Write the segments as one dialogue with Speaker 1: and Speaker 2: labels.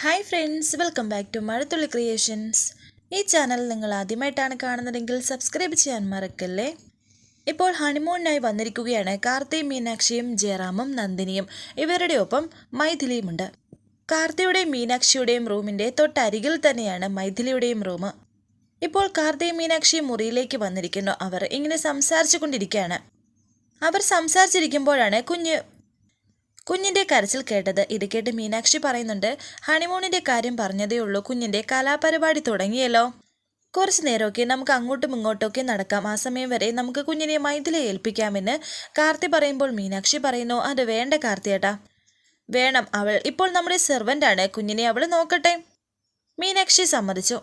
Speaker 1: Hi friends welcome back to Mazhathulli creations ഈ channel നിങ്ങൾ ആദ്യമായിട്ടാണ് കാണുന്നതെങ്കിൽ സബ്സ്ക്രൈബ് ചെയ്യാൻ മറക്കല്ലേ? ഇപ്പോൾ ഹണിമൂണിനായി വന്നിരിക്കുകയാണ് കാർത്തി മീനാക്ഷിയും ജയറാമും നന്ദിനിയും. ഇവരുടെ ഒപ്പം മൈഥിലിയുമുണ്ട് കാർത്തിയുടെയും മീനാക്ഷിയുടെയും റൂമിന്റെ തൊട്ടരികിൽ തന്നെയാണ് മൈഥിലിയുടെയും റൂം ഇപ്പോൾ കാർത്തി മീനാക്ഷി മുറിയിലേക്ക് വന്നിരിക്കുന്നു. അവർ ഇങ്ങനെ സംസാരിച്ചു കൊണ്ടിരിക്കുകയാണ് അവർ സംസാരിച്ചിരിക്കുമ്പോഴാണ് കുഞ്ഞ് കുഞ്ഞിന്റെ കരച്ചിൽ കേട്ടത് ഇത് കേട്ട് മീനാക്ഷി പറയുന്നുണ്ട് ഹണിമൂണിന്റെ കാര്യം പറഞ്ഞതേ ഉള്ളൂ. കുഞ്ഞിന്റെ കലാപരിപാടി തുടങ്ങിയല്ലോ. കുറച്ച് നേരമൊക്കെ നമുക്ക് അങ്ങോട്ടും ഇങ്ങോട്ടൊക്കെ നടക്കാം. ആ സമയം വരെ നമുക്ക് കുഞ്ഞിനെ മൈഥിലെ ഏൽപ്പിക്കാമെന്ന് കാർത്തി പറയുമ്പോൾ മീനാക്ഷി പറയുന്നു അത് വേണ്ട കാർത്തിയേട്ടാ. വേണം. അവൾ ഇപ്പോൾ നമ്മുടെ സെർവന്റാണ് കുഞ്ഞിനെ അവൾ നോക്കട്ടെ. മീനാക്ഷി സമ്മതിച്ചു.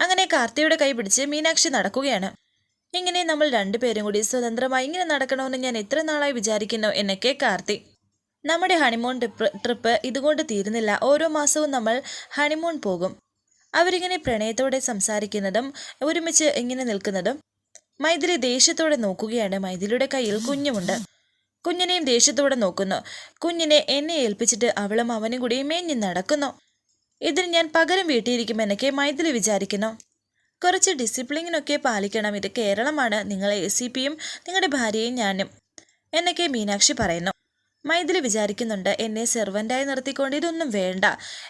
Speaker 1: അങ്ങനെ കാർത്തിയുടെ കൈ പിടിച്ച് മീനാക്ഷി നടക്കുകയാണ്. ഇങ്ങനെ നമ്മൾ രണ്ടുപേരും കൂടി സ്വതന്ത്രമായി ഇങ്ങനെ നടക്കണമെന്ന് ഞാൻ എത്ര നാളായി വിചാരിക്കുന്നു എന്നൊക്കെ കാർത്തി നമ്മുടെ ഹണിമൂൺ ട്രിപ്പ് ട്രിപ്പ് ഇതുകൊണ്ട് തീരുന്നില്ല. ഓരോ മാസവും നമ്മൾ ഹണിമൂൺ പോകും. അവരിങ്ങനെ പ്രണയത്തോടെ സംസാരിക്കുന്നതും ഒരുമിച്ച് ഇങ്ങനെ നിൽക്കുന്നതും മൈഥിലി ദേഷ്യത്തോടെ നോക്കുകയാണ്. മൈഥിലിയുടെ കയ്യിൽ കുഞ്ഞുമുണ്ട്. കുഞ്ഞിനെയും ദേഷ്യത്തോടെ നോക്കുന്നു. കുഞ്ഞിനെ എന്നെ ഏൽപ്പിച്ചിട്ട് അവളും അവനും കൂടി മേഞ്ഞു നടക്കുന്നു. ഇതിന് ഞാൻ പകരം വീട്ടിയിരിക്കുമെന്നൊക്കെ മൈഥിലി വിചാരിക്കുന്നു. കുറച്ച് ഡിസിപ്ലിനൊക്കെ പാലിക്കണം. ഇത് കേരളമാണ്. നിങ്ങളെ എ സി പിയും നിങ്ങളുടെ ഭാര്യയും ഞാനും. എന്നൊക്കെ മീനാക്ഷി പറയുന്നു. മൈഥിലി വിചാരിക്കുന്നുണ്ട് എന്നെ സെർവന്റായി നിർത്തിക്കൊണ്ട് ഇതൊന്നും വേണ്ട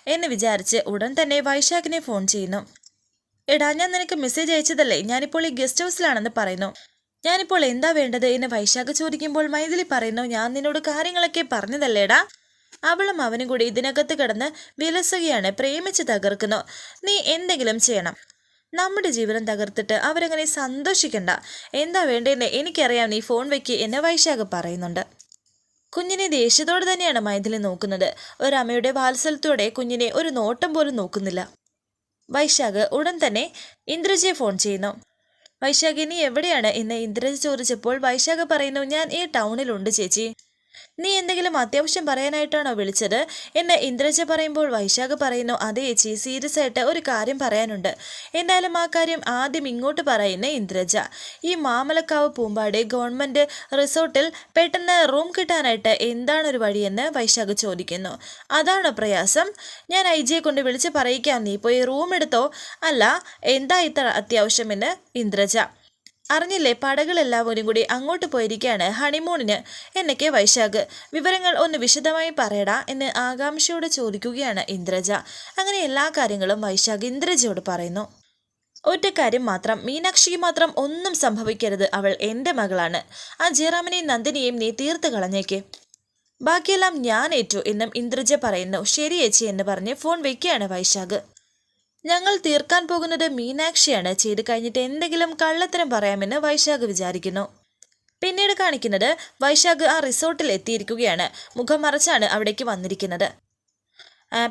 Speaker 1: എന്ന് വിചാരിച്ച് ഉടൻ തന്നെ വൈശാഖിനെ ഫോൺ ചെയ്യുന്നു. എടാ ഞാൻ നിനക്ക് മെസ്സേജ് അയച്ചതല്ലേ? ഞാനിപ്പോൾ ഈ ഗസ്റ്റ് ഹൗസിലാണെന്ന് പറയുന്നു. ഞാനിപ്പോൾ എന്താ വേണ്ടത് എന്ന് വൈശാഖ് ചോദിക്കുമ്പോൾ മൈഥിലി പറയുന്നു ഞാൻ നിന്നോട് കാര്യങ്ങളൊക്കെ പറഞ്ഞതല്ലേടാ? അവളും അവനും കൂടി ഇതിനകത്ത് കിടന്ന് വിലസുകയാണ് പ്രേമിച്ച് തകർക്കുന്നു. നീ എന്തെങ്കിലും ചെയ്യണം. നമ്മുടെ ജീവിതം തകർത്തിട്ട് അവരങ്ങനെ സന്തോഷിക്കണ്ട. എന്താ വേണ്ടതെന്ന് എനിക്കറിയാം. നീ ഫോൺ വെക്ക് എന്ന് വൈശാഖ് പറയുന്നുണ്ട്. കുഞ്ഞിനെ ദേഷ്യത്തോടെ തന്നെയാണ് മൈഥിലി നോക്കുന്നത്. ഒരമ്മയുടെ വാത്സല്യത്തോടെ കുഞ്ഞിനെ ഒരു നോട്ടം പോലും നോക്കുന്നില്ല. വൈശാഖ് ഉടൻ തന്നെ ഇന്ദ്രജിയെ ഫോൺ ചെയ്യുന്നു. വൈശാഖ് നീ എവിടെയാണ്? എന്ന് ഇന്ദ്രജി ചോദിച്ചപ്പോൾ വൈശാഖ് പറയുന്നു ഞാൻ ഈ ടൗണിലുണ്ട് ചേച്ചി. നീ എന്തെങ്കിലും അത്യാവശ്യം പറയാനായിട്ടാണോ വിളിച്ചത്? എന്ന് ഇന്ദ്രജ പറയുമ്പോൾ വൈശാഖ് പറയുന്നു അതെ ചേച്ചി സീരിയസ് ആയിട്ട് ഒരു കാര്യം പറയാനുണ്ട്. എന്തായാലും ആ കാര്യം ആദ്യം ഇങ്ങോട്ട് പറയുന്ന ഇന്ദ്രജ. ഈ മാമലക്കാവ് പൂമ്പാടി ഗവൺമെന്റ് റിസോർട്ടിൽ പെട്ടെന്ന് റൂം കിട്ടാനായിട്ട് എന്താണ് ഒരു വഴിയെന്ന് വൈശാഖ് ചോദിക്കുന്നു. അതാണോ പ്രയാസം? ഞാൻ ഐ ജിയെ കൊണ്ട് വിളിച്ച് പറയിക്കാം. നീ പോയി റൂം എടുത്തോ? അല്ല എന്താ ഇത്ര അത്യാവശ്യമെന്ന്? ഇന്ദ്രജ. അറിഞ്ഞില്ലേ പടകളെല്ലാവരും കൂടി അങ്ങോട്ട് പോയിരിക്കുകയാണ് ഹണിമൂണിന്. എന്നൊക്കെ വൈശാഖ് വിവരങ്ങൾ ഒന്ന് വിശദമായി പറയടാ എന്ന് ആകാംക്ഷയോട് ചോദിക്കുകയാണ് ഇന്ദ്രജ. അങ്ങനെ എല്ലാ കാര്യങ്ങളും വൈശാഖ് ഇന്ദ്രജയോട് പറയുന്നു. ഒറ്റ കാര്യം മാത്രം മീനാക്ഷിക്ക് മാത്രം ഒന്നും സംഭവിക്കരുത്. അവൾ എന്റെ മകളാണ്. ആ ജയറാമിനെയും നന്ദിനിയെയും നീ തീർത്ത് കളഞ്ഞേക്ക്. ബാക്കിയെല്ലാം ഞാൻ ഏറ്റു എന്നും ഇന്ദ്രജ പറയുന്നു. ശരി ചേച്ചി എന്ന് പറഞ്ഞ് ഫോൺ വെക്കുകയാണ് വൈശാഖ്. ഞങ്ങൾ തീർക്കാൻ പോകുന്നത് മീനാക്ഷിയാണ്. ചെയ്ത് കഴിഞ്ഞിട്ട് എന്തെങ്കിലും കള്ളത്തരം പറയാമെന്ന് വൈശാഖ് വിചാരിക്കുന്നു. പിന്നീട് കാണിക്കുന്നത് വൈശാഖ് ആ റിസോർട്ടിൽ എത്തിയിരിക്കുകയാണ്. മുഖം മറച്ചാണ് അവിടേക്ക് വന്നിരിക്കുന്നത്.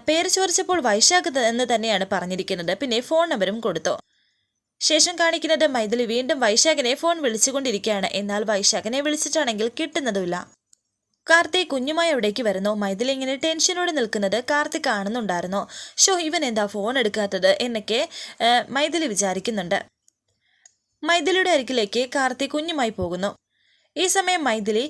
Speaker 1: പേര് ചോദിച്ചപ്പോൾ വൈശാഖ് എന്ന് തന്നെയാണ് പറഞ്ഞിരിക്കുന്നത്. പിന്നെ ഫോൺ നമ്പറും കൊടുത്തു. ശേഷം കാണിക്കുന്നത് മൈഥിലി വീണ്ടും വൈശാഖിനെ ഫോൺ വിളിച്ചുകൊണ്ടിരിക്കുകയാണ്. എന്നാൽ വൈശാഖിനെ വിളിച്ചിട്ടാണെങ്കിൽ കിട്ടുന്നതുമില്ല. കാർത്തി കുഞ്ഞുമായി അവിടേക്ക് വരുന്നു? മൈഥിലി ഇങ്ങനെ ടെൻഷനോടെ നിൽക്കുന്നത് കാർത്തിക് കാണുന്നുണ്ടായിരുന്നു ഷോ ഇവൻ എന്താ ഫോൺ എടുക്കാത്തത് എന്നൊക്കെ മൈഥിലി വിചാരിക്കുന്നുണ്ട്. മൈഥിലിയുടെ അരികിലേക്ക് കാർത്തിക് കുഞ്ഞുമായി പോകുന്നു. ഈ സമയം മൈഥിലി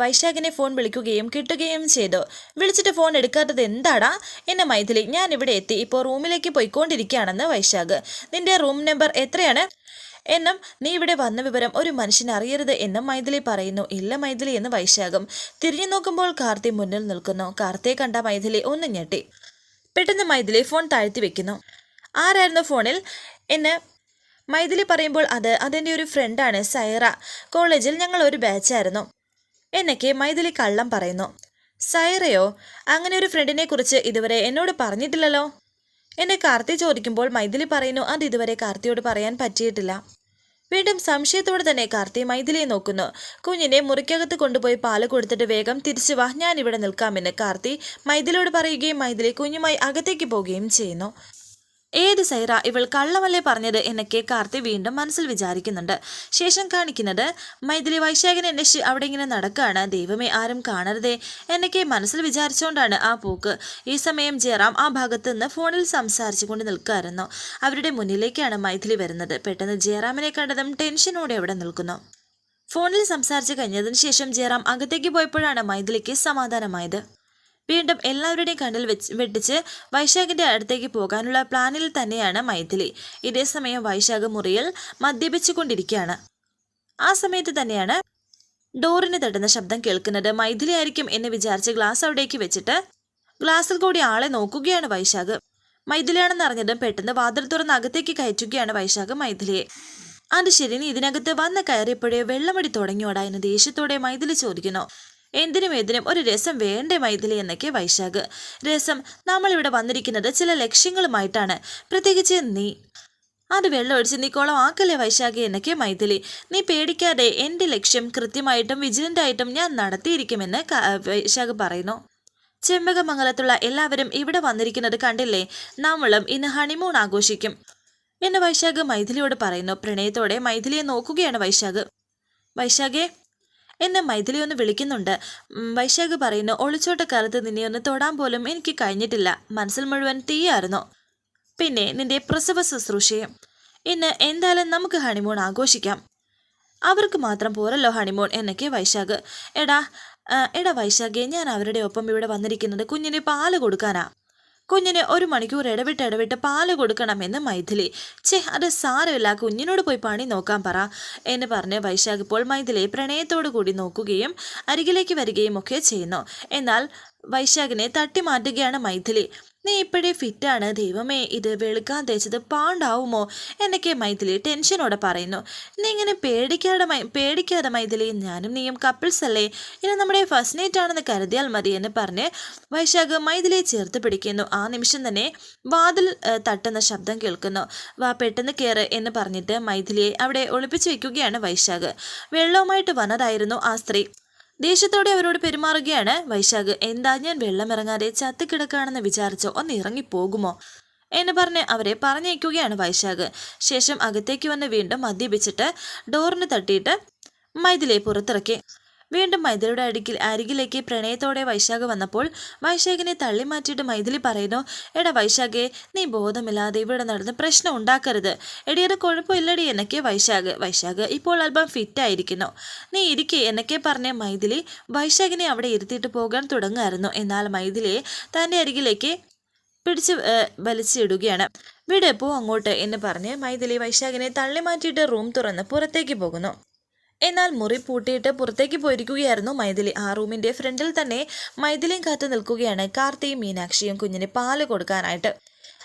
Speaker 1: വൈശാഖിനെ ഫോൺ വിളിക്കുകയും കിട്ടുകയും ചെയ്തു. വിളിച്ചിട്ട് ഫോൺ എടുക്കാത്തത് എന്താടാ? എന്നെ മൈഥിലി ഞാൻ ഇവിടെ എത്തി. ഇപ്പോൾ റൂമിലേക്ക് പോയിക്കൊണ്ടിരിക്കുകയാണെന്ന് വൈശാഖ്. നിന്റെ റൂം നമ്പർ എത്രയാണ്? എന്നും നീ ഇവിടെ വന്ന വിവരം ഒരു മനുഷ്യൻ അറിയരുത് എന്നും മൈഥിലി പറയുന്നു. ഇല്ല മൈഥിലി എന്ന് വൈശാഖം. തിരിഞ്ഞു നോക്കുമ്പോൾ കാർത്തി മുന്നിൽ നിൽക്കുന്നു. കാർത്തിയെ കണ്ട മൈഥിലി ഒന്ന് ഞെട്ടി. പെട്ടെന്ന് മൈഥിലി ഫോൺ താഴ്ത്തി വെക്കുന്നു. ആരായിരുന്നു ഫോണിൽ? എന്ന് മൈഥിലി പറയുമ്പോൾ അത് അതിന്റെ ഒരു ഫ്രണ്ടാണ് സൈറ. കോളേജിൽ ഞങ്ങൾ ഒരു ബാച്ചായിരുന്നു എന്നൊക്കെ മൈഥിലി കള്ളം പറയുന്നു. സൈറയോ? അങ്ങനെ ഒരു ഫ്രണ്ടിനെ കുറിച്ച് ഇതുവരെ എന്നോട് പറഞ്ഞിട്ടില്ലല്ലോ. എന്നെ കാർത്തി ചോദിക്കുമ്പോൾ മൈഥിലി പറയുന്നു അത് ഇതുവരെ കാർത്തിയോട് പറയാൻ പറ്റിയിട്ടില്ല. വീണ്ടും സംശയത്തോടെ തന്നെ കാർത്തി മൈഥിലിയെ നോക്കുന്നു. കുഞ്ഞിനെ മുറിക്കകത്ത് കൊണ്ടുപോയി പാൽ കൊടുത്തിട്ട് വേഗം തിരിച്ചു വാ ഞാൻ ഇവിടെ നിൽക്കാമെന്ന് കാർത്തി മൈഥിലിയോട് പറയുകയും മൈഥിലി കുഞ്ഞുമായി അകത്തേക്ക് പോവുകയും ചെയ്യുന്നു. ഏത് സൈറ ഇവൾ കള്ളമല്ലേ പറഞ്ഞത് എന്നൊക്കെ കാർത്തി വീണ്ടും മനസ്സിൽ വിചാരിക്കുന്നുണ്ട്. ശേഷം കാണിക്കുന്നത് മൈഥിലി വൈശാഖൻ എന്നെ അവിടെ ഇങ്ങനെ നടക്കുകയാണ് ദൈവമേ ആരും കാണരുതേ എന്നൊക്കെ മനസ്സിൽ വിചാരിച്ചുകൊണ്ടാണ് ആ പൂക്ക്. ഈ സമയം ജയറാം ആ ഭാഗത്ത് നിന്ന് ഫോണിൽ സംസാരിച്ചു കൊണ്ട് നിൽക്കുമായിരുന്നു അവരുടെ മുന്നിലേക്കാണ് മൈഥിലി വരുന്നത്. പെട്ടെന്ന് ജയറാമിനെ കണ്ടതും ടെൻഷനോടെ അവിടെ നിൽക്കുന്നു. ഫോണിൽ സംസാരിച്ചു കഴിഞ്ഞതിന് ശേഷം ജയറാം അകത്തേക്ക് പോയപ്പോഴാണ് മൈഥിലിക്ക് സമാധാനമായത്. വീണ്ടും എല്ലാവരുടെയും കണ്ണിൽ വെച്ച് വെട്ടിച്ച് വൈശാഖിന്റെ അടുത്തേക്ക് പോകാനുള്ള പ്ലാനിൽ തന്നെയാണ് മൈഥിലി. ഇതേസമയം വൈശാഖ് മുറിയിൽ മദ്യപിച്ചുകൊണ്ടിരിക്കുകയാണ്. ആ സമയത്ത് തന്നെയാണ് ഡോറിന് തട്ടുന്ന ശബ്ദം കേൾക്കുന്നത്. മൈഥിലി ആയിരിക്കും എന്ന് വിചാരിച്ച് ഗ്ലാസ് അവിടേക്ക് വെച്ചിട്ട് ഗ്ലാസ്സിൽ കൂടി ആളെ നോക്കുകയാണ് വൈശാഖ്. മൈഥിലിയാണെന്ന് അറിഞ്ഞതും പെട്ടെന്ന് വാതിൽ തുറന്ന് അകത്തേക്ക് കയറ്റുകയാണ് വൈശാഖ് മൈഥിലിയെ. അത് ശരി ഇതിനകത്ത് വന്ന് കയറിയപ്പോഴേ വെള്ളമടി തുടങ്ങിയോടാ എന്ന് ദേഷ്യത്തോടെ മൈഥിലി ചോദിക്കുന്നു. എന്തിനും ഏതിനും ഒരു രസം വേണ്ടേ മൈഥിലി എന്നൊക്കെ വൈശാഖ്. രസം നമ്മളിവിടെ വന്നിരിക്കുന്നത് ചില ലക്ഷ്യങ്ങളുമായിട്ടാണ്. പ്രത്യേകിച്ച് നീ. അത് വെള്ളമൊഴിച്ച് നീ ആക്കല്ലേ വൈശാഖി എന്നൊക്കെ മൈഥിലി. നീ പേടിക്കാതെ എന്റെ ലക്ഷ്യം കൃത്യമായിട്ടും വിജിലന്റായിട്ടും ഞാൻ നടത്തിയിരിക്കുമെന്ന് വൈശാഖ് പറയുന്നു. ചെമ്പകമംഗലത്തുള്ള എല്ലാവരും ഇവിടെ വന്നിരിക്കുന്നത് കണ്ടില്ലേ? നമ്മളും ഇന്ന് ഹണിമൂൺ ആഘോഷിക്കും എന്ന് വൈശാഖ് മൈഥിലിയോട് പറയുന്നു. പ്രണയത്തോടെ മൈഥിലിയെ നോക്കുകയാണ് വൈശാഖ്. വൈശാഖേ എന്നെ മൈഥിലി ഒന്ന് വിളിക്കുന്നുണ്ട്. വൈശാഖ് പറയുന്നു ഒളിച്ചോട്ടക്കാലത്ത് നിന്നെ ഒന്ന് തൊടാൻ പോലും എനിക്ക് കഴിഞ്ഞിട്ടില്ല. മനസ്സിൽ മുഴുവൻ തീയായിരുന്നു. പിന്നെ നിന്റെ പ്രസവ ശുശ്രൂഷയും. ഇന്ന് എന്തായാലും നമുക്ക് ഹണിമൂൺ ആഘോഷിക്കാം. അവർക്ക് മാത്രം പോരല്ലോ ഹണിമൂൺ എന്നൊക്കെ വൈശാഖ്. എടാ എടാ വൈശാഖെ ഞാൻ അവരുടെ ഒപ്പം ഇവിടെ വന്നിരിക്കുന്നത് കുഞ്ഞിന് പാൽ കൊടുക്കാനാ. കുഞ്ഞിന് ഒരു മണിക്കൂർ ഇടവിട്ട് ഇടവിട്ട് പാൽ കൊടുക്കണമെന്ന് മൈഥിലി. ചേ അത് സാരമില്ല. കുഞ്ഞിനോട് പോയി പണി നോക്കാൻ പറ എന്ന് പറഞ്ഞ് വൈശാഖ് ഇപ്പോൾ മൈഥിലിയെ പ്രണയത്തോടു കൂടി നോക്കുകയും അരികിലേക്ക് വരികയും ഒക്കെ ചെയ്യുന്നു. എന്നാൽ വൈശാഖിനെ തട്ടി മാറ്റുകയാണ് മൈഥിലി. നീ ഇപ്പോഴേ ഫിറ്റാണ് ദൈവമേ. ഇത് വെളുക്കാൻ തേച്ചത് പാണ്ടാവുമോ? എന്നൊക്കെ മൈഥിലി ടെൻഷനോടെ പറയുന്നു. നീ ഇങ്ങനെ പേടിക്കാതെ പേടിക്കാതെ മൈഥിലി ഞാനും നീയും കപ്പിൾസ് അല്ലേ? ഇനി നമ്മുടെ ഫസ്റ്റ് നൈറ്റ് ആണെന്ന് കരുതിയാൽ മതി എന്ന് പറഞ്ഞ് വൈശാഖ് മൈഥിലിയെ ചേർത്ത് പിടിക്കുന്നു. ആ നിമിഷം തന്നെ വാതിൽ തട്ടുന്ന ശബ്ദം കേൾക്കുന്നു. വാ പെട്ടെന്ന് കയറ് എന്ന് പറഞ്ഞിട്ട് മൈഥിലിയെ അവിടെ ഒളിപ്പിച്ചു വെക്കുകയാണ് വൈശാഖ്. വെള്ളവുമായിട്ട് വന്നതായിരുന്നു ആ സ്ത്രീ. ദേഷ്യത്തോടെ അവരോട് പെരുമാറുകയാണ് വൈശാഖ്. എന്താ ഞാൻ വെള്ളമിറങ്ങാതെ ചത്തുകിടക്കുകയാണെന്ന് വിചാരിച്ചോ? ഒന്ന് ഇറങ്ങിപ്പോകുമോ? എന്ന് പറഞ്ഞ് അവരെ പറഞ്ഞയക്കുകയാണ് വൈശാഖ്. ശേഷം അകത്തേക്ക് വന്ന് വീണ്ടും മദ്യപിച്ചിട്ട് ഡോറിന് തട്ടിയിട്ട് മൈഥിലെ പുറത്തിറക്കി. വീണ്ടും മൈഥിലിയുടെ അടുക്കിൽ അരികിലേക്ക് പ്രണയത്തോടെ വൈശാഖ് വന്നപ്പോൾ വൈശാഖിനെ തള്ളി മാറ്റിയിട്ട് മൈഥിലി പറയുന്നു എടാ വൈശാഖെ നീ ബോധമില്ലാതെ ഇവിടെ നടന്ന് പ്രശ്നം ഉണ്ടാക്കരുത്. എടിയുടെ കുഴപ്പമില്ലടി എന്നൊക്കെ വൈശാഖ്. വൈശാഖ് ഇപ്പോൾ അല്പം ഫിറ്റ് ആയിരിക്കുന്നു. നീ ഇരിക്കെ എന്നൊക്കെ പറഞ്ഞ മൈഥിലി വൈശാഖിനെ അവിടെ ഇരുത്തിയിട്ട് പോകാൻ തുടങ്ങുമായിരുന്നു എന്നാൽ മൈഥിലിയെ തന്റെ അരികിലേക്ക് പിടിച്ച് വലിച്ചിടുകയാണ്. വീട് പോ അങ്ങോട്ട് എന്ന് പറഞ്ഞ് മൈഥിലി വൈശാഖിനെ തള്ളി മാറ്റിയിട്ട് റൂം തുറന്ന് പുറത്തേക്ക് പോകുന്നു. എന്നാൽ മുറി പൂട്ടിയിട്ട് പുറത്തേക്ക് പോയിരിക്കുകയായിരുന്നു മൈഥിലി. ആ റൂമിന്റെ ഫ്രണ്ടിൽ തന്നെ മൈഥിലിയും കാത്തു നിൽക്കുകയാണ് കാർത്തിയും മീനാക്ഷിയും കുഞ്ഞിന് പാൽ കൊടുക്കാനായിട്ട്.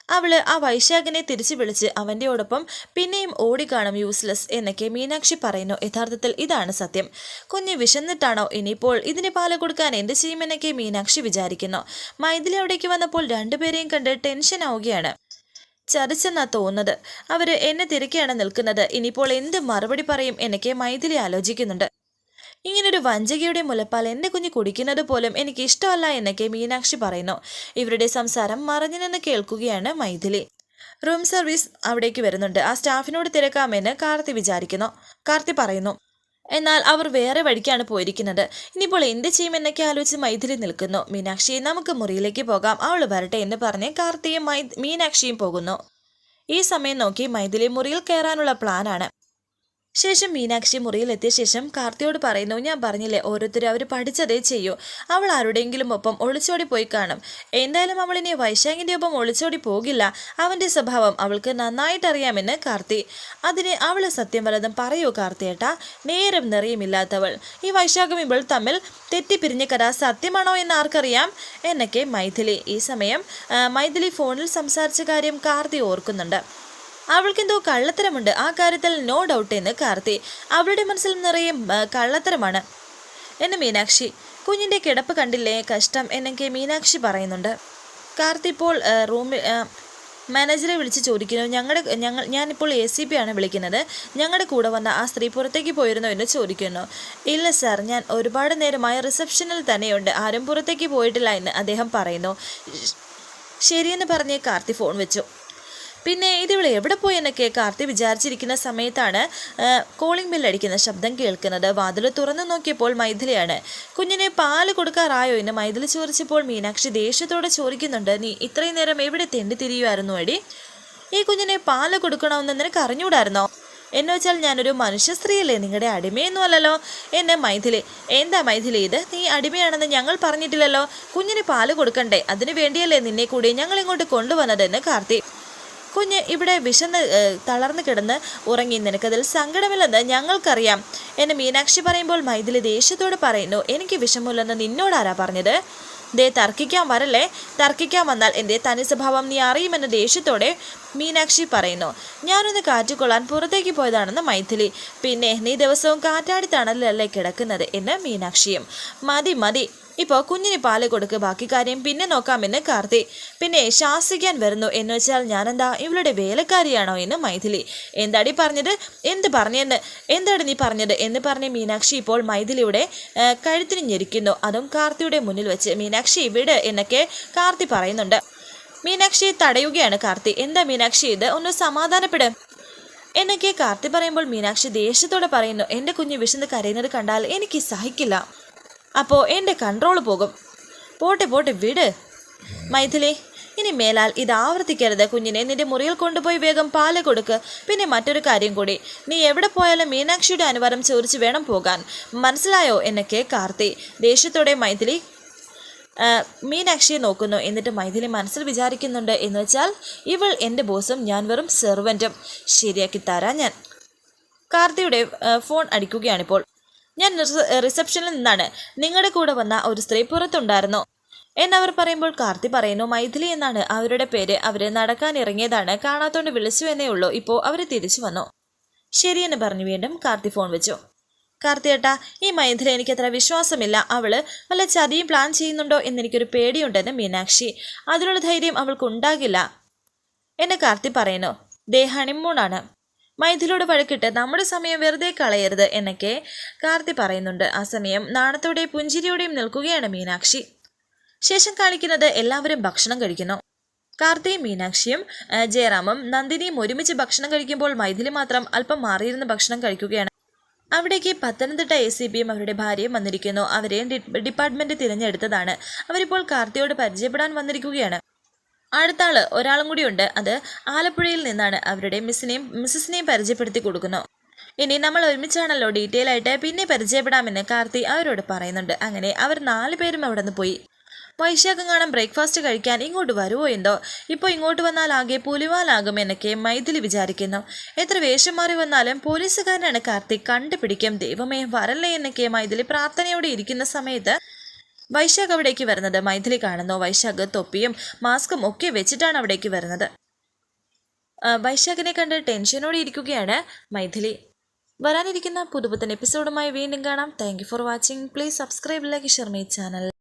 Speaker 1: അവൾ ആ വൈശാഖിനെ തിരിച്ചു വിളിച്ച് അവന്റെയോടൊപ്പം പിന്നെയും ഓടിക്കാണും യൂസ്ലെസ് എന്നൊക്കെ മീനാക്ഷി പറയുന്നു. യഥാർത്ഥത്തിൽ ഇതാണ് സത്യം. കുഞ്ഞ് വിശന്നിട്ടാണോ ഇനിയിപ്പോൾ ഇതിന് പാൽ കൊടുക്കാൻ എന്ത് ചെയ്യുമെന്നൊക്കെ മീനാക്ഷി വിചാരിക്കുന്നു. മൈഥിലി അവിടേക്ക് വന്നപ്പോൾ രണ്ടുപേരെയും കണ്ട് ടെൻഷൻ ആവുകയാണ്. ചതിച്ചെന്നാ തോന്നുന്നത്. അവർ എന്നെ തിരക്കിയാണ് നിൽക്കുന്നത്. ഇനിയിപ്പോൾ എന്ത് മറുപടി പറയും എന്നൊക്കെ മൈഥിലി ആലോചിക്കുന്നുണ്ട്. ഇങ്ങനൊരു വഞ്ചകയുടെ മുലപ്പാൽ എന്റെ കുഞ്ഞ് കുടിക്കുന്നത് പോലും എനിക്ക് ഇഷ്ടമല്ല എന്നൊക്കെ മീനാക്ഷി പറയുന്നു. ഇവരുടെ സംസാരം മറഞ്ഞു നിന്ന് കേൾക്കുകയാണ് മൈഥിലി. റൂം സർവീസ് അവിടേക്ക് വരുന്നുണ്ട്. ആ സ്റ്റാഫിനോട് തിരക്കാമെന്ന് കാർത്തി വിചാരിക്കുന്നു. കാർത്തി പറയുന്നു എന്നാൽ അവർ വേറെ വഴിക്കാണ് പോയിരിക്കുന്നത്. ഇനിയിപ്പോൾ എന്ത് ചെയ്യുമെന്നൊക്കെ ആലോചിച്ച് മൈഥിലി നിൽക്കുന്നു. മീനാക്ഷി നമുക്ക് മുറിയിലേക്ക് പോകാം. അവൾ വരട്ടെ എന്ന് പറഞ്ഞ് കാർത്തിയും മൈ മീനാക്ഷിയും പോകുന്നു. ഈ സമയം നോക്കി മൈഥിലി മുറിയിൽ കയറാനുള്ള പ്ലാനാണ് ശേഷം മീനാക്ഷി മുറിയിലെത്തിയ ശേഷം കാർത്തിയോട് പറയുന്നു ഞാൻ പറഞ്ഞില്ലേ ഓരോരുത്തരും അവർ പഠിച്ചതേ ചെയ്യൂ. അവൾ ആരുടെയെങ്കിലും ഒപ്പം ഒളിച്ചോടി പോയി കാണും. എന്തായാലും അവൾ ഇനി വൈശാഖിന്റെ ഒപ്പം ഒളിച്ചോടി പോകില്ല. അവന്റെ സ്വഭാവം അവൾക്ക് നന്നായിട്ട് അറിയാമെന്ന് കാർത്തി. അതിന് അവൾ സത്യം വലതും പറയൂ കാർത്തിയേട്ടാ. നേരം നിറയുമില്ലാത്തവൾ. ഈ വൈശാഖം ഇവൾ തമ്മിൽ തെറ്റിപ്പിരിഞ്ഞ കഥ സത്യമാണോ എന്ന് ആർക്കറിയാം? എന്നൊക്കെ മൈഥിലി ഈ സമയം മൈഥിലി ഫോണിൽ സംസാരിച്ച കാര്യം കാർത്തി ഓർക്കുന്നുണ്ട്. അവൾക്കെന്തോ കള്ളത്തരമുണ്ട്. ആ കാര്യത്തിൽ നോ ഡൗട്ട് എന്ന് കാർത്തി അവളുടെ മനസ്സിൽ നിറയെ കള്ളത്തരമാണ്. എന്ന് മീനാക്ഷി കുഞ്ഞിന്റെ കിടപ്പ് കണ്ടില്ലേ? കഷ്ടം എന്നൊക്കെ മീനാക്ഷി പറയുന്നുണ്ട്. കാർത്തി ഇപ്പോൾ റൂമിൽ മാനേജറെ വിളിച്ച് ചോദിക്കുന്നു. ഞങ്ങളുടെ ഞങ്ങൾ ഞാനിപ്പോൾ എ സി പി ആണ് വിളിക്കുന്നത്. ഞങ്ങളുടെ കൂടെ വന്ന ആ സ്ത്രീ പുറത്തേക്ക് പോയിരുന്നോ എന്ന് ചോദിക്കുന്നു. ഇല്ല സാർ ഞാൻ ഒരുപാട് നേരമായി റിസപ്ഷനിൽ തന്നെയുണ്ട്. ആരും പുറത്തേക്ക് പോയിട്ടില്ല എന്ന് അദ്ദേഹം പറയുന്നു. ശരിയെന്ന് പറഞ്ഞ് കാർത്തി ഫോൺ വെച്ചു. പിന്നെ ഇതിവൾ എവിടെ പോയി എന്നൊക്കെ കാർത്തി വിചാരിച്ചിരിക്കുന്ന സമയത്താണ് കോളിംഗ് ബെൽ അടിക്കുന്ന ശബ്ദം കേൾക്കുന്നത്. വാതിൽ തുറന്നു നോക്കിയപ്പോൾ മൈഥിലിയാണ്. കുഞ്ഞിനെ പാൽ കൊടുക്കാറായോ എന്ന് മൈഥിലി ചോദിച്ചപ്പോൾ മീനാക്ഷി ദേഷ്യത്തോടെ ചോദിക്കുന്നുണ്ട്. നീ ഇത്രയും നേരം എവിടെ തെണ്ടി തിരിയുമായിരുന്നു അടി ഈ കുഞ്ഞിനെ പാൽ കൊടുക്കണമെന്ന് നിനക്ക് അറിഞ്ഞൂടായിരുന്നോ? എന്ന് വെച്ചാൽ ഞാനൊരു മനുഷ്യ സ്ത്രീയല്ലേ നിങ്ങളുടെ അടിമയൊന്നും അല്ലല്ലോ. എന്നെ മൈഥിലി എന്താ മൈഥിലി ഇത്? നീ അടിമയാണെന്ന് ഞങ്ങൾ പറഞ്ഞിട്ടില്ലല്ലോ. കുഞ്ഞിന് പാൽ കൊടുക്കണ്ടേ? അതിനു വേണ്ടിയല്ലേ നിന്നെ കൂടി ഞങ്ങൾ ഇങ്ങോട്ട് കൊണ്ടുവന്നതെന്ന് കാർത്തി. കുഞ്ഞ് ഇവിടെ വിശന്ന് തളർന്നു കിടന്ന് ഉറങ്ങി. നിനക്കതിൽ സങ്കടമില്ലെന്ന് ഞങ്ങൾക്കറിയാം. എന്നെ മീനാക്ഷി പറയുമ്പോൾ മൈഥിലി ദേഷ്യത്തോട് പറയുന്നു എനിക്ക് വിഷമില്ലെന്ന് നിന്നോടാരാ പറഞ്ഞത്? ദേ തർക്കിക്കാൻ വരല്ലേ? തർക്കിക്കാൻ വന്നാൽ എന്റെ തനി സ്വഭാവം നീ അറിയുമെന്ന് ദേഷ്യത്തോടെ മീനാക്ഷി പറയുന്നു. ഞാനൊന്ന് കാറ്റുകൊള്ളാൻ പുറത്തേക്ക് പോയതാണെന്ന് മൈഥിലി. പിന്നെ നീ ദിവസവും കാറ്റാടി കിടക്കുന്നത്? എന്ന് മീനാക്ഷിയും. മതി മതി. ഇപ്പോൾ കുഞ്ഞിന് പാൽ കൊടുക്ക് ബാക്കി കാര്യം പിന്നെ നോക്കാമെന്ന് കാർത്തി. പിന്നെ ശാസിക്കാൻ വരുന്നു എന്ന് വെച്ചാൽ ഞാനെന്താ ഇവളുടെ വേലക്കാരിയാണോ എന്ന് മൈഥിലി. എന്താടി പറഞ്ഞത്? എന്ത് പറഞ്ഞെന്ന്? എന്താടി നീ പറഞ്ഞത് എന്ന് പറഞ്ഞ് മീനാക്ഷി ഇപ്പോൾ മൈഥിലിയുടെ കഴുത്തിന് ഞെരിക്കുന്നു. അതും കാർത്തിയുടെ മുന്നിൽ വെച്ച്. മീനാക്ഷി വിട് എന്നൊക്കെ കാർത്തി പറയുന്നുണ്ട്. മീനാക്ഷി തടയുകയാണ് കാർത്തി. എന്താ മീനാക്ഷി ഇത്? ഒന്ന് സമാധാനപ്പെട്. എന്നൊക്കെ കാർത്തി പറയുമ്പോൾ മീനാക്ഷി ദേഷ്യത്തോടെ പറയുന്നു. എന്റെ കുഞ്ഞ് വിശന്ന് കരയുന്നത് കണ്ടാൽ എനിക്ക് സഹിക്കില്ല. അപ്പോൾ എന്റെ കൺട്രോൾ പോകും. പോട്ടെ പോട്ടെ വിട്. മൈഥിലി ഇനി മേലാൽ ഇത് ആവർത്തിക്കരുത് കുഞ്ഞിനെ. നിന്റെ മുറിയിൽ കൊണ്ടുപോയി വേഗം പാൽ കൊടുക്ക്. പിന്നെ മറ്റൊരു കാര്യം കൂടി. നീ എവിടെ പോയാലും മീനാക്ഷിയുടെ അനുവാദം ചോദിച്ചു വേണം പോകാൻ. മനസ്സിലായോ എന്നൊക്കെ കാർത്തി? ദേഷ്യത്തോടെ മൈഥിലി മീനാക്ഷിയെ നോക്കുന്നു. എന്നിട്ട് മൈഥിലി മനസ്സിൽ വിചാരിക്കുന്നുണ്ട് എന്ന് വെച്ചാൽ ഇവൾ എന്റെ ബോസും ഞാൻ വെറും സെർവന്റും ശരിയാക്കി തരാം ഞാൻ. കാർത്തിയുടെ ഫോൺ അടിക്കുകയാണിപ്പോൾ. ഞാൻ റിസപ്ഷനിൽ നിന്നാണ്. നിങ്ങളുടെ കൂടെ വന്ന ഒരു സ്ത്രീ പുറത്തുണ്ടായിരുന്നു. എന്നവർ പറയുമ്പോൾ കാർത്തി പറയുന്നു മൈഥിലി എന്നാണ് അവരുടെ പേര്. അവരെ നടക്കാൻ ഇറങ്ങിയതാണ്. കാണാത്തോണ്ട് വിളിച്ചു എന്നേ ഉള്ളൂ. ഇപ്പോൾ അവർ തിരിച്ചു വന്നു. ശരിയെന്ന് പറഞ്ഞു വീണ്ടും കാർത്തി ഫോൺ വെച്ചു. കാർത്തിയേട്ടാ ഈ മൈഥിലി എനിക്ക് അത്ര വിശ്വാസമില്ല. അവൾ വല്ല ചതിയും പ്ലാൻ ചെയ്യുന്നുണ്ടോ എന്നെനിക്കൊരു പേടിയുണ്ടെന്ന് മീനാക്ഷി. അതിനുള്ള ധൈര്യം അവൾക്കുണ്ടാകില്ല. എന്ന് കാർത്തി പറയുന്നു. ദേ ഹണിമൂണാണ് മൈഥിലിയോട് വഴക്കിട്ട് നമ്മുടെ സമയം വെറുതെ കളയരുത് എന്നൊക്കെ കാർത്തി പറയുന്നുണ്ട്. ആ സമയം നാണത്തോടെയും പുഞ്ചിരിയോടെയും നിൽക്കുകയാണ് മീനാക്ഷി. ശേഷം കാണിക്കുന്നത് എല്ലാവരും ഭക്ഷണം കഴിക്കുന്നു. കാർത്തിയും മീനാക്ഷിയും ജയറാമും നന്ദിനിയും ഒരുമിച്ച് ഭക്ഷണം കഴിക്കുമ്പോൾ മൈഥിലി മാത്രം അല്പം മാറിയിരുന്ന് ഭക്ഷണം കഴിക്കുകയാണ്. അവിടേക്ക് പത്തനംതിട്ട എ സി പിയും അവരുടെ ഭാര്യയും വന്നിരിക്കുന്നു. അവരെയും ഡിപ്പാർട്ട്മെന്റ് തിരഞ്ഞെടുത്തതാണ്. അവരിപ്പോൾ കാർത്തിയോട് പരിചയപ്പെടാൻ വന്നിരിക്കുകയാണ്. അടുത്ത ഒരാളും ഒരാളും കൂടിയുണ്ട്. അത് ആലപ്പുഴയിൽ നിന്നാണ് അവരുടെ മിസ്സിനെയും മിസ്സസിനെയും പരിചയപ്പെടുത്തി കൊടുക്കുന്നു. ഇനി നമ്മൾ ഒരുമിച്ചാണല്ലോ ഡീറ്റെയിൽ ആയിട്ട് പിന്നെ പരിചയപ്പെടാമെന്ന് കാർത്തി അവരോട് പറയുന്നുണ്ട്. അങ്ങനെ അവർ നാല് പേരും അവിടെ നിന്ന് പോയി. വൈശാഖം കാണാൻ ബ്രേക്ക്ഫാസ്റ്റ് കഴിക്കാൻ ഇങ്ങോട്ട് വരുമോ എന്തോ? ഇപ്പോൾ ഇങ്ങോട്ട് വന്നാൽ ആകെ പുലിവാലാകും എന്നൊക്കെ മൈഥിലി വിചാരിക്കുന്നു. എത്ര വേഷം മാറി വന്നാലും പോലീസുകാരനാണ് കാർത്തി കണ്ടുപിടിക്കും. ദൈവമേ വരല്ലേ എന്നൊക്കെ മൈഥിലി പ്രാർത്ഥനയോടെ ഇരിക്കുന്ന സമയത്ത് വൈശാഖ് അവിടേക്ക് വരുന്നത്. മൈഥിലി കാണുന്നു. വൈശാഖ് തൊപ്പിയും മാസ്കും ഒക്കെ വെച്ചിട്ടാണ് അവിടേക്ക് വരുന്നത്. വൈശാഖിനെ കണ്ട് ടെൻഷനോടെ ഇരിക്കുകയാണ് മൈഥിലി. വരാനിരിക്കുന്ന പുതുപുത്തൻ എപ്പിസോഡുമായി വീണ്ടും കാണാം. Thank for watching please subscribe like Sharmi channel